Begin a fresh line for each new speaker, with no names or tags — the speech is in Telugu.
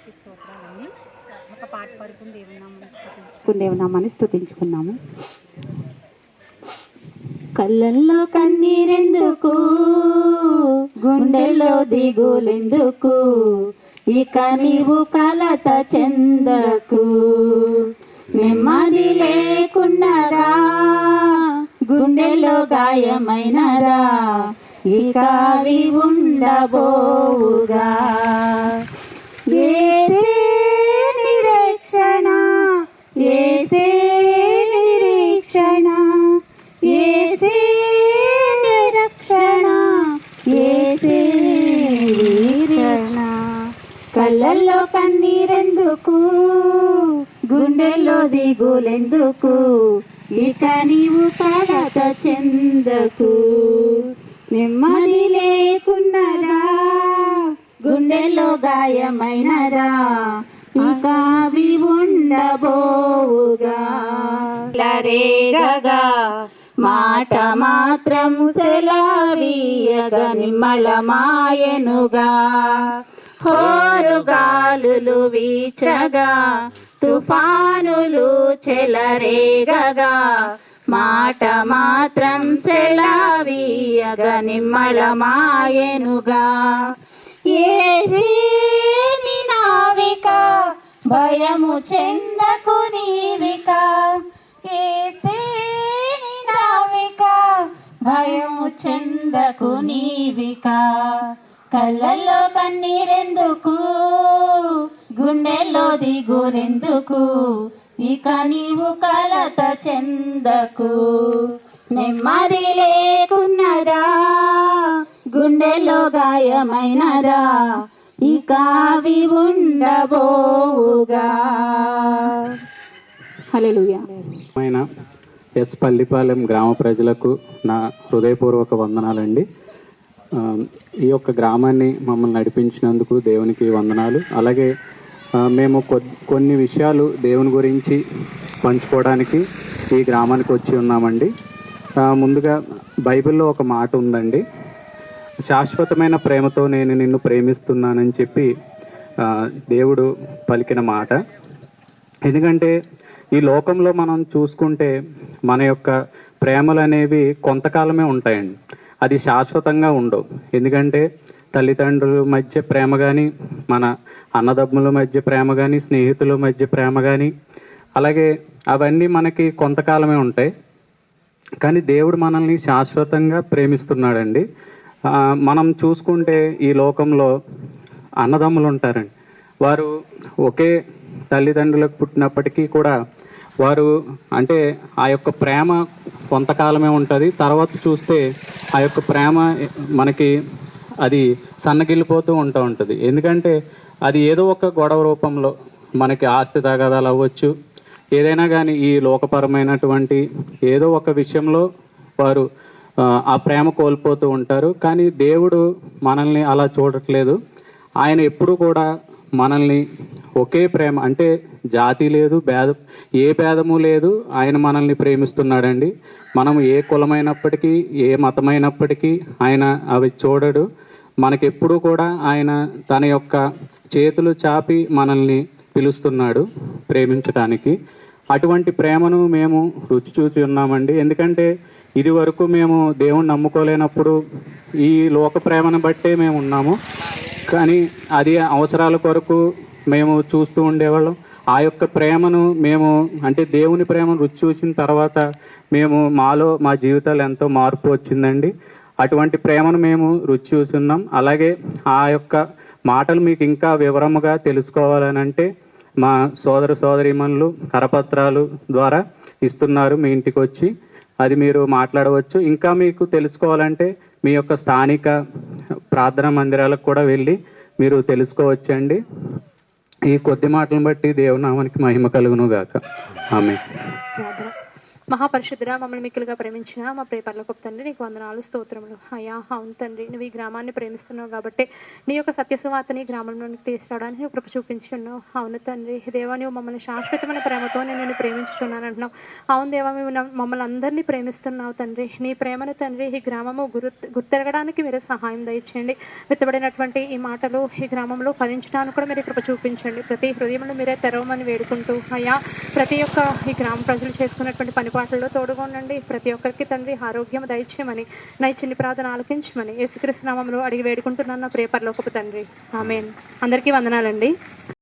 వారికి స్తోత్రాలండి. ఒక పాట పాడుకుని దేవునామని స్తుతించుకుని దేవునామని
కళ్ళల్లో కన్నీరెందుకు? గుండెల్లో దిగులెందుకు? ఇక నీవు కలత చెందకు? నెమ్మది లేకున్నదా గుండెల్లో గాయమైనదా? ఇక అవి ఉండబోవుగా? కళ్ళల్లో కన్నీరెందుకు? గుండెల్లో దిగులెందుకు? ఇక నీవు కడత చెందకు. నెమ్మది లేకున్నదా? గుండెల్లో గాయమైనదా? ఇక అవి ఉండబోవుగా? లరేగగా మాట మాత్రము సెలవీయగా నిమ్మల మాయనుగా హోరుగాలులు వీచగా తుఫానులు చెలరేగగా మాట మాత్రం సెలవీయగ నిమ్మళమాయనుగా. ఏది నీ నావిక భయము చెందకు నీవిక. ఏసేని నావిక భయము చెందకు నీవిక. కళ్ళల్లో కన్నీరెందుకు? గుండెల్లో దిగురెందుకు ఇక నీవు కలత చెందకు. నెమ్మది లేకున్నదా? గుండెలో గాయమైనదా? ఇక అవి ఉండబోవుగా.
ఎస్ పల్లిపాలెం గ్రామ ప్రజలకు నా హృదయపూర్వక వందనాలండి. ఈ యొక్క గ్రామాన్ని మమ్మల్ని నడిపించినందుకు దేవునికి వందనాలు. అలాగే మేము కొన్ని విషయాలు దేవుని గురించి పంచుకోవడానికి ఈ గ్రామానికి వచ్చి ఉన్నామండి. ముందుగా బైబిల్లో ఒక మాట ఉందండి. శాశ్వతమైన ప్రేమతో నేను నిన్ను ప్రేమిస్తున్నానని చెప్పి దేవుడు పలికిన మాట. ఎందుకంటే ఈ లోకంలో మనం చూసుకుంటే మన యొక్క ప్రేమలు అనేవి కొంతకాలమే ఉంటాయండి. అది శాశ్వతంగా ఉండవు. ఎందుకంటే తల్లిదండ్రుల మధ్య ప్రేమ కానీ మన అన్నదమ్ముల మధ్య ప్రేమ కానీ స్నేహితుల మధ్య ప్రేమ కానీ అలాగే అవన్నీ మనకి కొంతకాలమే ఉంటాయి. కానీ దేవుడు మనల్ని శాశ్వతంగా ప్రేమిస్తున్నాడండి. మనం చూసుకుంటే ఈ లోకంలో అన్నదమ్ములు ఉంటారండి. వారు ఒకే తల్లిదండ్రులకు పుట్టినప్పటికీ కూడా వారు అంటే ఆ యొక్క ప్రేమ కొంతకాలమే ఉంటుంది. తర్వాత చూస్తే ఆ యొక్క ప్రేమ మనకి అది సన్నగిల్లిపోతూ ఉంటూ ఉంటుంది. ఎందుకంటే అది ఏదో ఒక గొడవ రూపంలో మనకి ఆస్తి తగాదాలు అవ్వచ్చు. ఏదైనా కానీ ఈ లోకపరమైనటువంటి ఏదో ఒక విషయంలో వారు ఆ, ప్రేమ కోల్పోతూ ఉంటారు. కానీ దేవుడు మనల్ని అలా చూడట్లేదు. ఆయన ఎప్పుడూ కూడా మనల్ని ఒకే ప్రేమ అంటే జాతి లేదు భేద ఏ భేదము లేదు ఆయన మనల్ని ప్రేమిస్తున్నాడండి. మనం ఏ కులమైనప్పటికీ ఏ మతమైనప్పటికీ ఆయన అవి చూడడు. మనకెప్పుడు కూడా ఆయన తన యొక్క చేతులు చాపి మనల్ని పిలుస్తున్నాడు ప్రేమించడానికి అటువంటి ప్రేమను మేము రుచి చూచి ఉన్నామండి. ఎందుకంటే ఇది వరకు మేము దేవుణ్ణి నమ్ముకోలేనప్పుడు ఈ లోక ప్రేమను బట్టే మేము ఉన్నాము. కానీ అది అవసరాల కొరకు మేము చూస్తూ ఉండేవాళ్ళం. ఆ యొక్క ప్రేమను మేము అంటే దేవుని ప్రేమను రుచి చూసిన తర్వాత మేము మాలో మా జీవితాలు ఎంతో మార్పు వచ్చిందండి. అటువంటి ప్రేమను మేము రుచి చూస్తున్నాం. అలాగే ఆ యొక్క మాటలు మీకు ఇంకా వివరముగా తెలుసుకోవాలని అంటే మా సోదర సోదరిమన్లు కరపత్రాలు ద్వారా ఇస్తున్నారు మీ ఇంటికి వచ్చి అది మీరు మాట్లాడవచ్చు. ఇంకా మీకు తెలుసుకోవాలంటే మీ యొక్క స్థానిక ప్రార్థనా మందిరాలకు కూడా వెళ్ళి మీరు తెలుసుకోవచ్చండి. ఈ కొద్ది మాటలను బట్టి దేవునామానికి మహిమ కలుగును గాక ఆమె
మహాపరిశుద్ధుడా మమ్మల్ని మిక్కులుగా ప్రేమించిన మా ప్రేపర్ల గొప్ప తండ్రి నీకు వందనాలు స్తోత్రములు. అయ్యా అవును తండ్రి నువ్వు ఈ గ్రామాన్ని ప్రేమిస్తున్నావు కాబట్టి నీ యొక్క సత్యసువార్తని గ్రామంలో గ్రామంలోనికి తీసుకురావడానికి నువ్వు కృప చూపించున్నావు అవును తండ్రి దేవా నువ్వు మమ్మల్ని శాశ్వతమైన ప్రేమతో నేను నిన్ను ప్రేమించుతున్నాను అంటున్నావు. అవును దేవా మేము మమ్మల్ని అందరినీ ప్రేమిస్తున్నావు తండ్రి. నీ ప్రేమను తండ్రి ఈ గ్రామము గురు గుర్తెరగడానికి మీరు సహాయం దయచేయండి. విత్తబడినటువంటి ఈ మాటలు ఈ గ్రామంలో ఫలించడానికి కూడా మీరు కృప చూపించండి. ప్రతి హృదయంలో మీరే తెరవమని వేడుకుంటూ అయ్యా ప్రతి ఒక్క ఈ గ్రామ ప్రజలు చేసుకున్నటువంటి పని పనిపాట్లలో తోడుగా ఉండండి ప్రతి ఒక్కరికి తండ్రి ఆరోగ్యం దయచేయమని నా చిన్ని ప్రార్థన ఆలకించమని యేసుకృష్ణ నామంలో అడిగి వేడుకుంటున్నాను నా ప్రేపర్లోకపు తండ్రి. ఆమెన్. అందరికీ వందనాలండి.